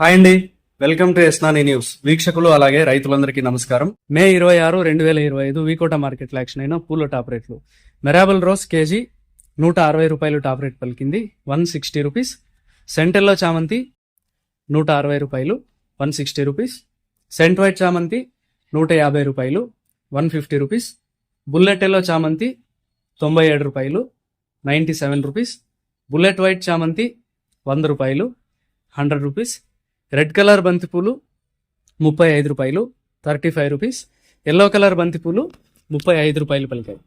Hi అండి. Welcome to ఎస్నాని news. వీక్షకులు అలాగే రైతులందరికీ నమస్కారం. మే ఇరవై ఆరు రెండు వేల ఇరవై ఐదు వీకోట మార్కెట్లో యాక్షన్ అయిన పూల టాప్ రేట్లు. మెరాబల్ రోజ్ కేజీ నూట అరవై రూపాయలు టాప్ రేట్ పలికింది. One sixty rupees. సెంటర్లో చామంతి నూట అరవై రూపాయలు one sixty rupees. Scent white చామంతి నూట యాభై రూపాయలు one fifty rupees. Bullet yellow చామంతి తొంభై ఏడు రూపాయలు ninety seven rupees. Bullet white చామంతి వంద రూపాయలు హండ్రెడ్ రూపీస్. రెడ్ కలర్ బంతిపూలు ముప్పై ఐదు రూపాయలు thirty five rupees yellow colour బంతిపూలు ముప్పై ఐదు రూపాయలు పలికాయి.